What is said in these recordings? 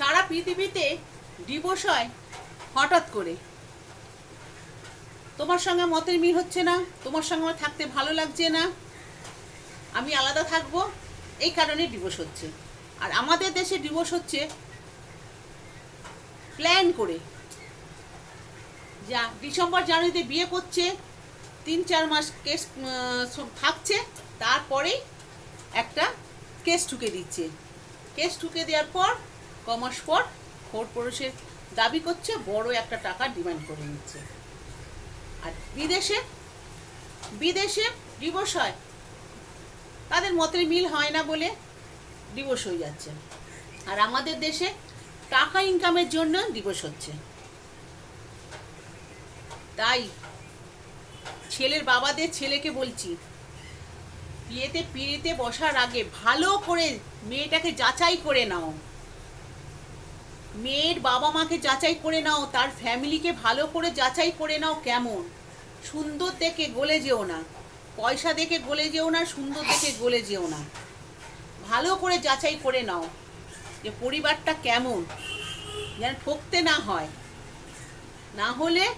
সারা পৃথিবীতে ডিভোর্স হয় হঠাৎ করে। তোমার সঙ্গে মতের মিল হচ্ছে না, তোমার সঙ্গে আমার থাকতে ভালো লাগছে না। আমি আলাদা থাকব, এই কারণে ডিভোর্স হচ্ছে। আর আমাদের দেশে ডিভোর্স হচ্ছে প্ল্যান করে। যা ডিসেম্বর জানুয়ারিতে বিয়ে করছে, তিন চার মাস কেস থাকছে, তারপরেই একটা কেস ঠুকে দিচ্ছে। কেস ঠুকে দেওয়ার পর ক মাস পর কোর্ট প্রবেশের দাবি করছে বড় একটা টাকা ডিমান্ড করে নিচ্ছে। আর বিদেশে বিদেশে ডিভোর্স হয়। তাদের মতের মিল হয় না বলে ডিভোর্স হয়ে যাচ্ছে। আর আমাদের দেশে টাকা ইনকামের জন্য ডিভোর্স হচ্ছে। তাই ছেলের বাবাদের ছেলেকে বলছি, বিয়েতে, পিড়িতে বসার আগে ভালো করে মেয়েটাকে যাচাই করে নাও। মেয়ের বাবা মাকে যাচাই করে নাও, তার ফ্যামিলিকে ভালো করে যাচাই করে নাও কেমন। সুন্দর দেখে গলে যেও না। পয়সা দেখে গলে যেও না, সুন্দর দেখে গলে যেও না। ভালো করে যাচাই করে নাও যে পরিবারটা কেমন, যেন ঠকতে না হয়। না হলে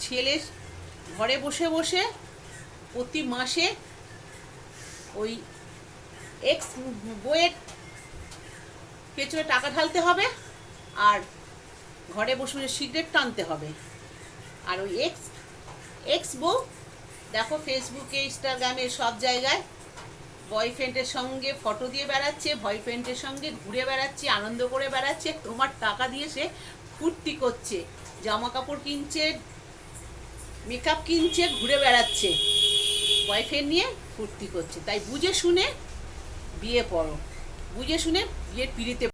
ছেলে ঘরে বসে বসে প্রতি মাসে ওই এক্স বইয়ের পেছনে টাকা ঢালতে হবে আর ঘরে বসে বসে সিগারেট টানতে হবে। আর ওই এক্স এক্স বউ, দেখো ফেসবুকে ইনস্টাগ্রামে সব জায়গায় বয়ফ্রেন্ডের সঙ্গে ফটো দিয়ে বেড়াচ্ছে বয়ফ্রেন্ডের সঙ্গে ঘুরে বেড়াচ্ছে, আনন্দ করে বেড়াচ্ছে, তোমার টাকা দিয়ে সে ফুর্তি করছে। জামা কাপড় কিনছে মেকআপ কিনছে, ঘুরে বেড়াচ্ছে। বয়ফ্রেন্ড নিয়ে ফুর্তি করছে। তাই বুঝে শুনে বিয়ে পড়ো। বুঝে শুনে বিয়ের পিড়িতে